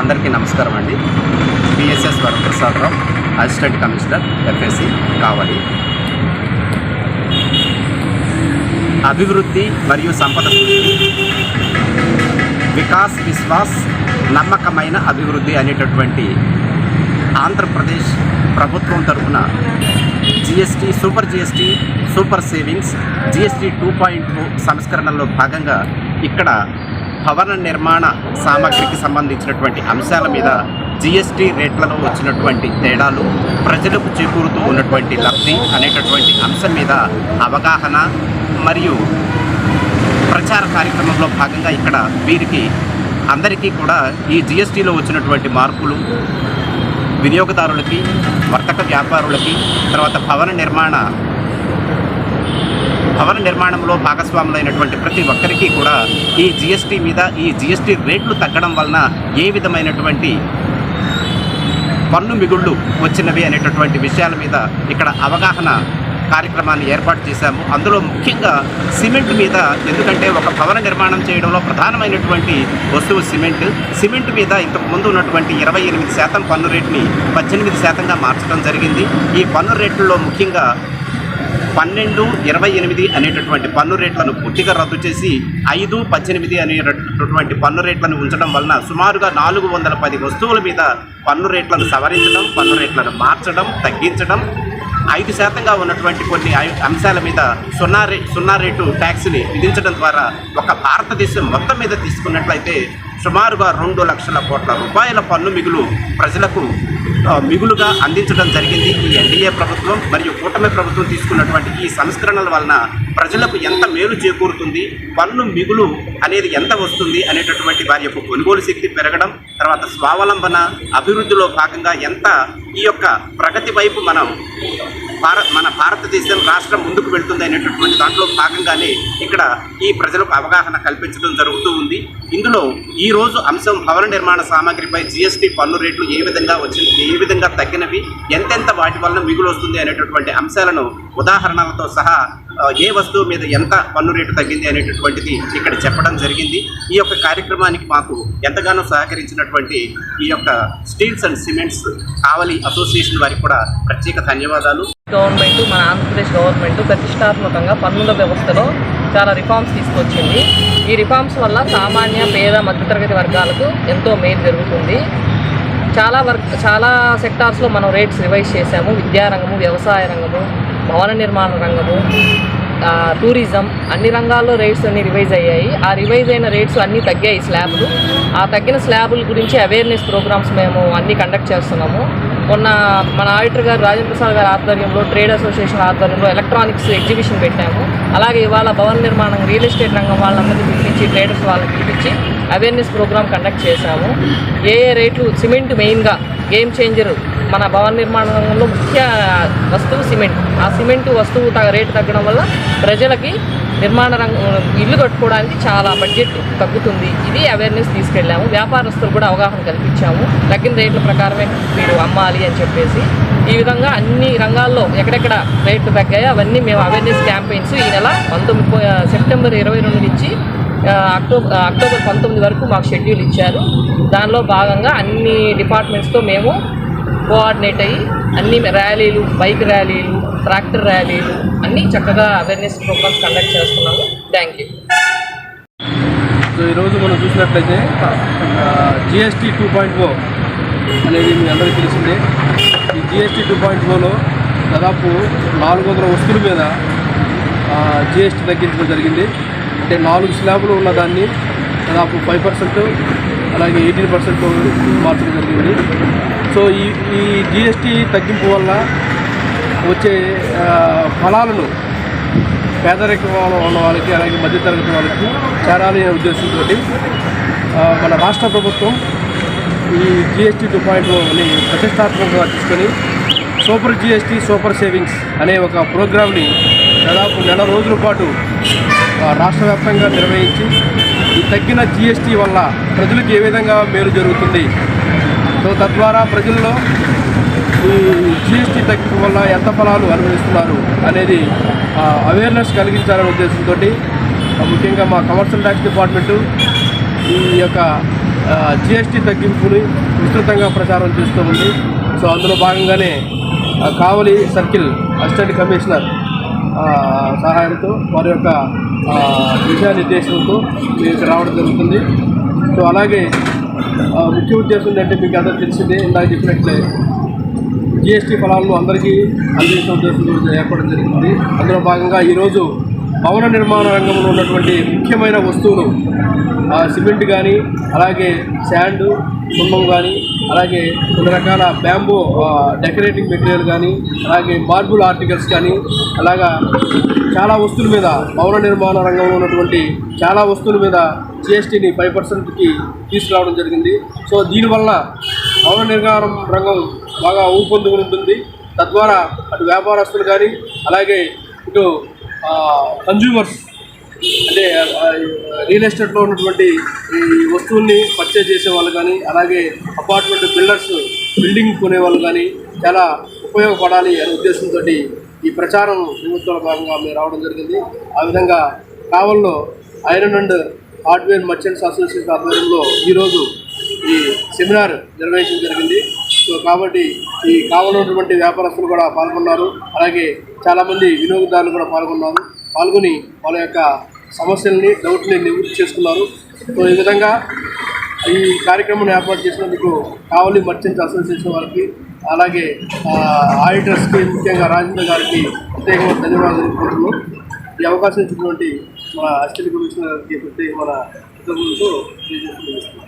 అందరికీ నమస్కారం అండి. BSS Varaprasadarao assistant commissioner FSC Kavali. అభివృద్ధి మరియు సంపద వికాస్ విశ్వాస్ నమ్మకమైన అభివృద్ధి అనేటటువంటి ఆంధ్రప్రదేశ్ ప్రభుత్వం తరఫున GST super GST super savings GST two point సంస్కరణలో భాగంగా ఇక్కడ భవన నిర్మాణ సామాగ్రికి సంబంధించినటువంటి అంశాల మీద జిఎస్టీ రేట్లలో వచ్చినటువంటి తేడాలు ప్రజలకు చేకూరుతూ ఉన్నటువంటి లబ్ధి అనేటటువంటి అంశం మీద అవగాహన మరియు ప్రచార కార్యక్రమంలో భాగంగా ఇక్కడ వీరికి అందరికీ కూడా ఈ జిఎస్టీలో వచ్చినటువంటి మార్పులు వినియోగదారులకి వర్తక వ్యాపారులకి తర్వాత భవన నిర్మాణ భవన నిర్మాణంలో భాగస్వాములైనటువంటి ప్రతి ఒక్కరికి కూడా ఈ జిఎస్టీ మీద ఈ జిఎస్టీ రేట్లు తగ్గడం వలన ఏ విధమైనటువంటి పన్ను మిగుళ్ళు వచ్చినవి అనేటటువంటి విషయాల మీద ఇక్కడ అవగాహన కార్యక్రమాన్ని ఏర్పాటు చేశాము. అందులో ముఖ్యంగా సిమెంట్ మీద ఎందుకంటే ఒక భవన నిర్మాణం చేయడంలో ప్రధానమైనటువంటి వస్తువు సిమెంట్. సిమెంట్ మీద ఇంతకు ముందు ఉన్నటువంటి ఇరవై ఎనిమిది శాతం పన్ను రేటుని పద్దెనిమిది శాతంగా మార్చడం జరిగింది. ఈ పన్ను రేట్లలో ముఖ్యంగా పన్నెండు ఇరవై ఎనిమిది అనేటటువంటి పన్ను రేట్లను పూర్తిగా రద్దు చేసి ఐదు పద్దెనిమిది అనేటటువంటి పన్ను రేట్లను ఉంచడం వలన సుమారుగా నాలుగు వందల పది వస్తువుల మీద పన్ను రేట్లను సవరించడం పన్ను రేట్లను మార్చడం తగ్గించడం ఐదు శాతంగా ఉన్నటువంటి కొన్ని ఐ- అంశాల మీద సున్నా రే సున్నా రేటు ట్యాక్స్ని విధించడం ద్వారా ఒక భారతదేశం మొత్తం మీద తీసుకున్నట్లయితే సుమారుగా రెండు లక్షల కోట్ల రూపాయల పన్ను మిగులు ప్రజలకు మిగులుగా అందించడం జరిగింది. ఈ ఎన్డీఏ ప్రభుత్వం మరియు కూటమి ప్రభుత్వం తీసుకున్నటువంటి ఈ సంస్కరణల వలన ప్రజలకు ఎంత మేలు చేకూరుతుంది పన్ను మిగులు అనేది ఎంత వస్తుంది అనేటటువంటి వారి యొక్క కొనుగోలు శక్తి పెరగడం తర్వాత స్వావలంబన అభివృద్ధిలో భాగంగా ఎంత ఈ యొక్క ప్రగతి వైపు మనం భారత్ మన భారతదేశం రాష్ట్రం ముందుకు వెళ్తుంది అనేటటువంటి దాంట్లో భాగంగానే ఇక్కడ ఈ ప్రజలకు అవగాహన కల్పించడం జరుగుతూ ఉంది. ఇందులో ఈరోజు అంశం భవన నిర్మాణ సామాగ్రిపై జిఎస్టీ పన్ను రేట్లు ఏ విధంగా వచ్చింది ఏ విధంగా తగ్గినవి ఎంతెంత వాటి వలన మిగులు వస్తుంది అనేటటువంటి అంశాలను ఉదాహరణలతో సహా ఏ వస్తువు మీద ఎంత పన్ను రేటు తగ్గింది అనేటటువంటిది ఇక్కడ చెప్పడం జరిగింది. ఈ యొక్క కార్యక్రమానికి మాకు ఎంతగానో సహకరించినటువంటి ఈ యొక్క steels and cements Kavali association వారికి కూడా ప్రత్యేక ధన్యవాదాలు. గవర్నమెంట్ మన ఆంధ్రప్రదేశ్ గవర్నమెంట్ ప్రతిష్టాత్మకంగా పన్నుల వ్యవస్థలో చాలా రిఫార్మ్స్ తీసుకొచ్చింది. ఈ రిఫార్మ్స్ వల్ల సామాన్య పేద మధ్యతరగతి వర్గాలకు ఎంతో మేలు జరుగుతుంది. చాలా వర్క్ చాలా సెక్టార్స్లో మనం రేట్స్ రివైజ్ చేశాము. విద్యారంగము వ్యవసాయ రంగము భవన నిర్మాణ రంగము టూరిజం అన్ని రంగాల్లో రేట్స్ అన్ని రివైజ్ అయ్యాయి. ఆ రివైజ్ అయిన రేట్స్ అన్నీ తగ్గాయి స్లాబ్లు ఆ తగ్గిన స్లాబుల గురించి అవేర్నెస్ ప్రోగ్రామ్స్ మేము అన్నీ కండక్ట్ చేస్తున్నాము. మొన్న మన ఆడిటర్ గారు రాజేంద్ర ప్రసాద్ గారి ఆధ్వర్యంలో ట్రేడ్ అసోసియేషన్ ఆధ్వర్యంలో ఎలక్ట్రానిక్స్ ఎగ్జిబిషన్ పెట్టాము. అలాగే ఇవాళ భవన నిర్మాణం రియల్ ఎస్టేట్ రంగం వాళ్ళందరినీ పిలిపించి ట్రేడర్స్ వాళ్ళని పిలిపించి అవేర్నెస్ ప్రోగ్రామ్ కండక్ట్ చేశాము. ఏ ఏ రేట్లు సిమెంట్ మెయిన్గా గేమ్ చేంజర్ మన భవన నిర్మాణ రంగంలో ముఖ్య వస్తువు సిమెంట్. ఆ సిమెంట్ వస్తువు త- రేటు తగ్గడం వల్ల ప్రజలకి నిర్మాణ రంగం ఇల్లు కట్టుకోవడానికి చాలా బడ్జెట్ తగ్గుతుంది. ఇది అవేర్నెస్ తీసుకెళ్ళాము. వ్యాపారస్తులు కూడా అవగాహన కల్పించాము. తగ్గిన రేట్ల ప్రకారమే మీరు అమ్మాలి అని చెప్పేసి. ఈ విధంగా అన్ని రంగాల్లో ఎక్కడెక్కడ రేట్లు తగ్గాయో అవన్నీ మేము అవేర్నెస్ క్యాంపెయిన్స్ ఈ నెల పంతొమ్మిది సెప్టెంబర్ ఇరవై రెండు నుంచి అక్టోబర్ అక్టోబర్ పంతొమ్మిది వరకు మాకు షెడ్యూల్ ఇచ్చారు. దానిలో భాగంగా అన్ని డిపార్ట్మెంట్స్తో మేము కోఆర్డినేట్ అయ్యి అన్ని ర్యాలీలు బైక్ ర్యాలీలు ట్రాక్టర్ ర్యాలీలు అన్నీ చక్కగా అవేర్నెస్ ప్రోగ్రామ్స్ కండక్ట్ చేస్తున్నాము. థ్యాంక్ యూ సో ఈరోజు మనం చూసినట్లయితే జిఎస్టీ టూ పాయింట్ ఓ అనేది మీ అందరికీ తెలిసిందే. ఈ జిఎస్టీ టూ పాయింట్ ఓలో దాదాపు నాలుగు వందల వస్తువుల మీద జిఎస్టీ తగ్గించడం జరిగింది. అంటే నాలుగు స్లాబులు ఉన్న దాన్ని దాదాపు ఫైవ్ పర్సెంట్ అలాగే ఎయిటీన్ పర్సెంట్ మార్చడం జరిగింది. సో ఈ ఈ జిఎస్టీ తగ్గింపు వల్ల వచ్చే ఫలాలను పేదరికం ఉన్న వాళ్ళకి అలాగే మధ్యతరగతి వాళ్ళకి చేరాలి అనే ఉద్దేశంతో మన రాష్ట్ర ప్రభుత్వం ఈ జిఎస్టీ టూ పాయింట్ అని ప్రతిష్టాత్మకంగా తీసుకొని సూపర్ జిఎస్టీ సూపర్ సేవింగ్స్ అనే ఒక ప్రోగ్రామ్ని దాదాపు నెల రోజుల పాటు రాష్ట్ర వ్యాప్తంగా నిర్వహించి ఈ తగ్గిన జిఎస్టీ వల్ల ప్రజలకు ఏ విధంగా మేలు జరుగుతుంది? సో తద్వారా ప్రజల్లో ఈ జిఎస్టీ తగ్గింపు వల్ల ఎంత ఫలాలు అనుభవిస్తున్నారు అనేది అవేర్నెస్ కలిగించాలనే ఉద్దేశంతో ముఖ్యంగా మా కమర్షియల్ ట్యాక్స్ డిపార్ట్మెంటు ఈ యొక్క జిఎస్టీ తగ్గింపుని విస్తృతంగా ప్రచారం చేస్తూ ఉంది. సో అందులో భాగంగానే కావలి సర్కిల్ అసిస్టెంట్ కమిషనర్ సహాయంతో వారి యొక్క దిశానిర్దేశంతో మీకు రావడం జరుగుతుంది. సో అలాగే ముఖ్య ఉద్దేశం ఏంటంటే మీకు అందరూ తెలిసిందే ఇందాక చెప్పినట్లే జిఎస్టీ ఫలాలను అందరికీ అందించిన ఉద్దేశం ఏర్పడడం జరిగింది. అందులో భాగంగా ఈరోజు భవన నిర్మాణ రంగంలో ఉన్నటువంటి ముఖ్యమైన వస్తువులు సిమెంట్ కానీ అలాగే శాండ్ కుంభం కానీ అలాగే కొన్ని రకాల బ్యాంబో డెకరేటింగ్ మెటీరియల్ కానీ అలాగే మార్బుల్ ఆర్టికల్స్ కానీ అలాగా చాలా వస్తువుల మీద భవన నిర్మాణ రంగంలో ఉన్నటువంటి చాలా వస్తువుల మీద జిఎస్టీని ఫైవ్ పర్సెంట్కి తీసుకురావడం జరిగింది. సో దీనివల్ల భవన నిర్మాణ రంగం బాగా ఊపందుకుని ఉంటుంది. తద్వారా అటు వ్యాపారస్తులు కానీ అలాగే ఇటు కన్జ్యూమర్స్ అంటే రియల్ ఎస్టేట్లో ఉన్నటువంటి ఈ వస్తువుల్ని పర్చేజ్ చేసే వాళ్ళు కానీ అలాగే అపార్ట్మెంట్ బిల్డర్స్ బిల్డింగ్ కొనే వాళ్ళు కానీ చాలా ఉపయోగపడాలి అనే ఉద్దేశంతో ఈ ప్రచారం నిమిత్తంలో భాగంగా మేము రావడం జరిగింది. ఆ విధంగా కావల్లో iron and hardware merchants association ఆధ్వర్యంలో ఈరోజు ఈ సెమినార్ నిర్వహించడం జరిగింది. సో కాబట్టి ఈ కావాలన్నటువంటి వ్యాపారస్తులు కూడా పాల్గొన్నారు. అలాగే చాలామంది వినియోగదారులు కూడా పాల్గొన్నారు. పాల్గొని వాళ్ళ యొక్క సమస్యల్ని డౌట్ని నివృత్తి చేసుకున్నారు. సో ఈ విధంగా ఈ కార్యక్రమం ఏర్పాటు చేసినందుకు కావలి మర్చెంట్స్ అసోసియేషన్ వారికి అలాగే ఆడిటర్స్కి ముఖ్యంగా రాజేంద్ర గారికి ప్రత్యేకమైన ధన్యవాదాలు తెలుపుకుంటున్నాం. ఈ అవకాశం ఇచ్చినటువంటి మన అసిస్టెంట్ కమిషనర్ గారికి ప్రత్యేక మన కృతజ్ఞతలు తెలియజేస్తున్నాం